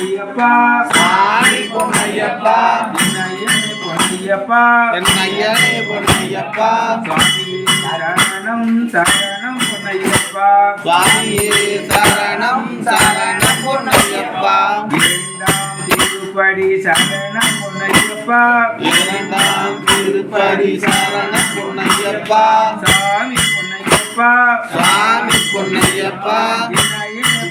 பொன்னையப்பா. சாமி பொன்னையப்பா. என்னையனே பொன்னையப்பா. என் ஐயனே பொன்னையப்பா. சுவாமியே சரணம் சரணம் பொன்னையப்பா. சுவாமியே சரணம் சரணம் பொன்னையப்பா. இரண்டாம் திருப்படி சரணம் பொன்னையப்பா. இரண்டாம் திருப்பதி சரணம் பொன்னையப்பா. சாமி பொன்னையப்பா. சுவாமி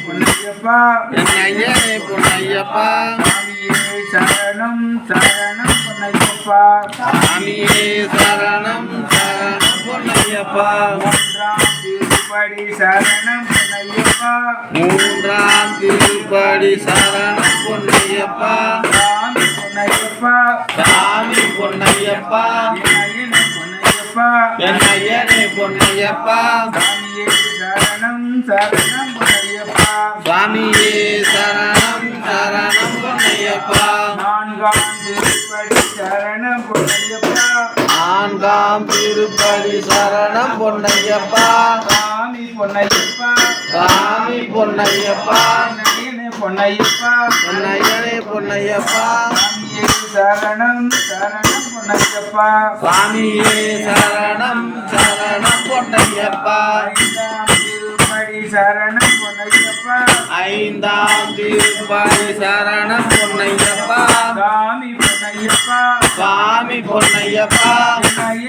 பொன்னையப்பா என் ஐயனே பொன்னையப்பா சாமியே சரணம் சரணம் பொன்னையப்பா சாமியே சரணம் சரணம் பொன்னையப்பா மூன்றாம் திருப்படி சரணம் பொன்னையப்பா மூன்றாம் திருப்படி சரணம் பொன்னையப்பா சாமி பொன்னையப்பா சாமி பொன்னையப்பா என்னையனே பொன்னையப்பா என் ஐயனே பொன்னையப்பா சாமியே சரணம் சரணம் நான்காம் திருப்படி சரணம் பொன்னையப்பா. சாமி பொன்னையப்பா. சாமி பொன்னையப்பா. பொன்னையப்பா. என் ஐயனே பொன்னையப்பா. சாமியே சரணம் சரணம் பொன்னையப்பா. சுவாமியே சரணம் சரணம் பொன்னையப்பா. திருப்படி சரணம் பொன்னையப்பா. ஐந்தாம் திருப்படி சரணம் பொன்னையப்பா. சாமி பொன்னையப்பா. சுவாமி பொன்னையப்பா.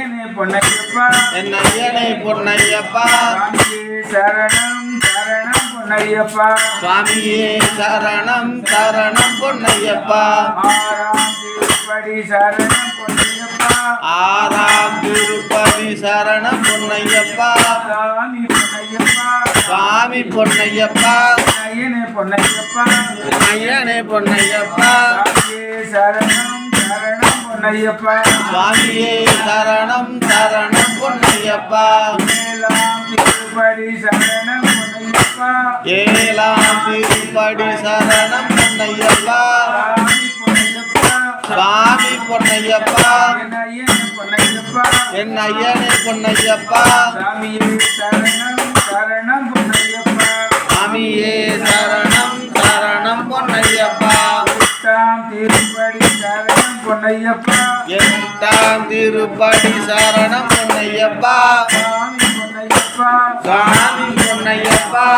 என்னையனே பொன்னையப்பா. என் ஐயனே பொன்னையப்பா. சாமியே சரணம் சரணம் பொன்னையப்பா. சுவாமியே சரணம் சரணம் பொன்னையப்பா. ஆறாம் திருப்படி சரணம் பொன்னையப்பா. ஆறாம் திருப்பதி சரணம் பொன்னையப்பா. சாமி பொன்னையப்பா. சுவாமி பொன்னையப்பா. ஐயனே பொன்னையப்பா. ஐயனே பொன்னையப்பா. சரணம் பொன்னையப்பா. சுவாமியே சரணம் சரணம் பொன்னையப்பா. மேலாம் திருப்படி சரணம் பொன்னையப்பா. ஏழாம் திருப்படி சரணம் பொன்னையப்பா. சாமி பொன்னையப்பா. என் ஐயனே பொன்னையப்பா. சாமியே சரணம் சரணம் பொன்னையப்பா. சுவாமியே சரணம் சரணம் பொன்னையப்பா. எட்டாம் திருப்படி சரணம் பொன்னையப்பா. சாமி பொன்னையப்பா.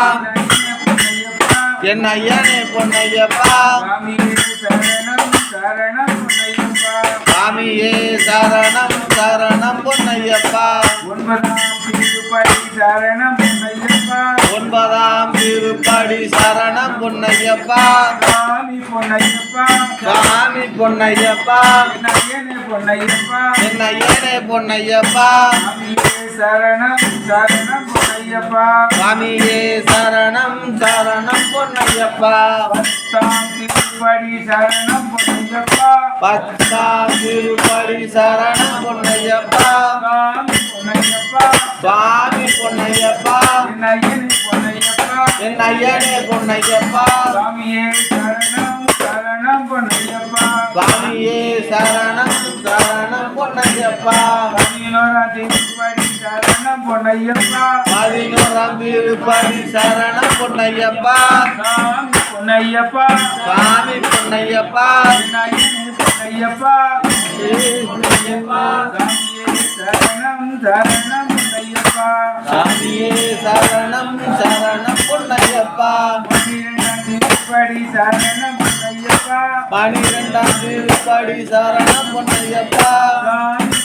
என் ஐயனே பொன்னையப்பா. என் சாமியே சரணம் சரணம் பொன்னையப்பா. ஒன்பதாம் திருப்படி சரணம் ஒன்பதாம் திருப்படி சரணம் பொன்னையப்பா. சாமி பொன்னையப்பா. சுவாமி பொன்னையப்பா. ஐயனே பொன்னையப்பா. ஐயனே பொன்னையப்பா. சாமியே சரணம் சரணம் பொன்னையப்பா. சுவாமியே சரணம் சரணம் பொன்னையப்பா. பத்தாம் திருப்படி சரணம் பொன்னையப்பா. பத்தாம் திருப்படி சரணம் பொன்னையப்பா. சாமி பொன்னையப்பா. சுவாமி பொன்னையப்பா. என் ஐயனே பொன்னையப்பா. என் ஐயனே பொன்னையப்பா சாமியே சரணம் சரணம் பொன்னையப்பா சுவாமியே சரணம் சரணம் பொன்னையப்பா. பதினோராம் திருப்படி சரணம் பொன்னையப்பா. பதினோராம் திருப்படி சரணம் பொன்னையப்பா சாமி பொன்னையப்பா சுவாமி பொன்னையப்பா. என் ஐயனே பொன்னையப்பா பொன்னையப்பா சாமியே சரணம் சரணம் பொன்னையப்பா சாமியே சரணம் சரணம் பொன்னையப்பா. திருப்படி சரணம் பொன்னையப்பா பனிரெண்டாம் திருப்படி சரணம் பொன்னையப்பா.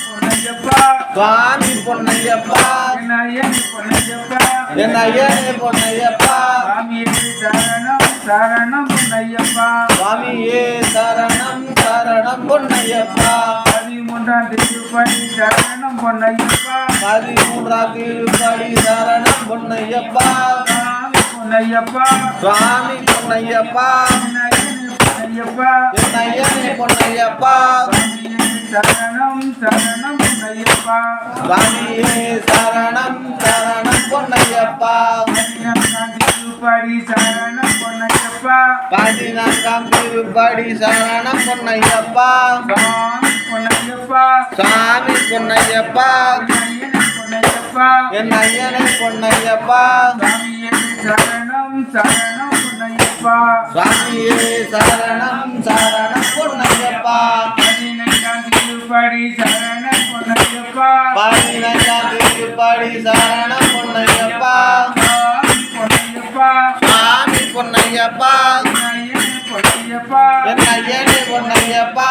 பொன்னையப்பா சுவாமி பொன்னையப்பா. பொன்னையப்பா என் ஐயனே பொன்னையப்பா. சாமியே சரணம் சரணம் பொன்னையப்பா. சுவாமியே சரணம் சரணம் பொன்னையப்பா. பதிமூன்றாம் திருப்படி சரணம் பொன்னையப்பா. பதிமூன்றாம் திருப்படி சரணம் பொன்னையப்பா. பொன்னையப்பா. சுவாமி பொன்னையப்பா. பொன்னையப்பா. என் ஐயனே பொன்னையப்பா சரணம் சரணம் பொன்னையப்பா. சுவாமியே சரணம் சரணம் பொன்னையப்பா. திருப்படி சரணம் பொன்னையப்பா பதினான்காம் திருப்படி சரணம் பொன்னையப்பா. பொன்னையப்பா. சாமி பொன்னையப்பா. என் ஐயனே பொன்னையப்பா. சரணம் சரணம் பொன்னையப்பா. சுவாமியே சரணம் சரணம் பொன்னையப்பா. திருப்படி சரணம் பொன்னையப்பா. திருப்படி சரணம் பொன்னையப்பா. பொன்னையப்பா. பொன்னையனே பொன்னையப்பா.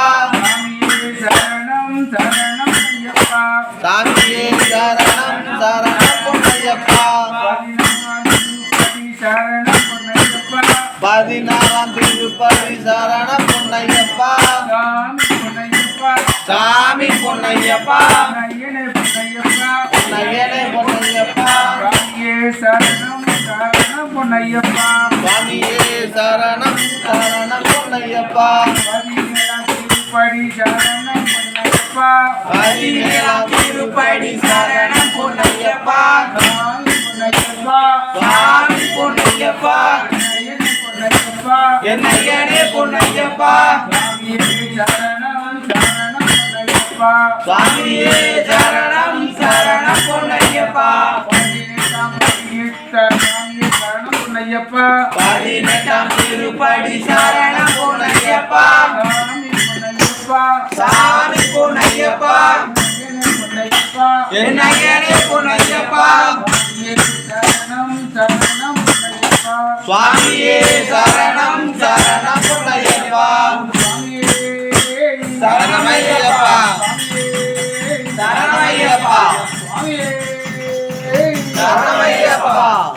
சாமியே சரணம் சரணம் பொன்னையப்பா. பதினாறாம் திருப்பதி சரணம் பொன்னையப்பா. சாமி பொன்னையப்பா. பொன்னையனே பொன்னையப்பா. பொன்னையப்பா. சரணம் சரணம் பொன்னையப்பா திருப்படி சரணம் பொன்னையப்பா பதினேழாம் திருப்படி சரணம் பொன்னையப்பா சாமி பொன்னையப்பா சுவாமி பொன்னையப்பா ஐயனே பொன்னையப்பா சாமியே சரணம் சரணம் பொன்னையப்பா சுவாமியே சரணம் சரணம் பொன்னையப்பா போனையப்பா பதினெட்டாம் திருப்படி சரணம் போனையப்பா. சாமி போனையப்பா. சரணமையப்பா. சரணமையப்பா. சரணமையப்பா.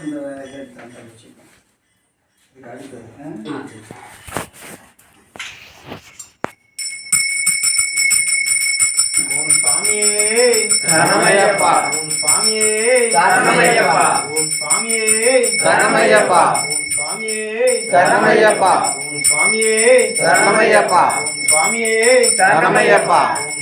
ஓம் சுவாமியே சரணமையப்பா. ஓம் சுவாமியே சரணமையப்பா. ஓம் சுவாமியே சரணமையப்பா. ஓம் சுவாமியே சரணமையப்பா. ஓம் சுவாமியே சரணமையப்பா. ஓம் சுவாமியே சரணமையப்பா.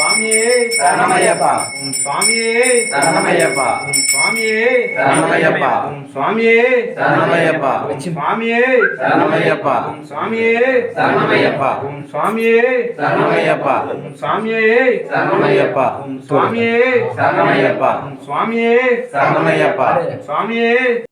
சுவாமியே சரணமையப்பா. ஓம் சுவாமியே சரணமையப்பா. ஓம் சுவாமியே சரணமையப்பா. ஓம் சுவாமியே சரணமையப்பா. சுவாமியே சரணமையப்பா. ஓம் சுவாமியே சரணமையப்பா. ஓம் சுவாமியே சரணமையப்பா. ஓம் சுவாமியே சரணமையப்பா. ஓம் சுவாமியே சரணமையப்பா. ஓம் சுவாமியே சரணமையப்பா. சுவாமியே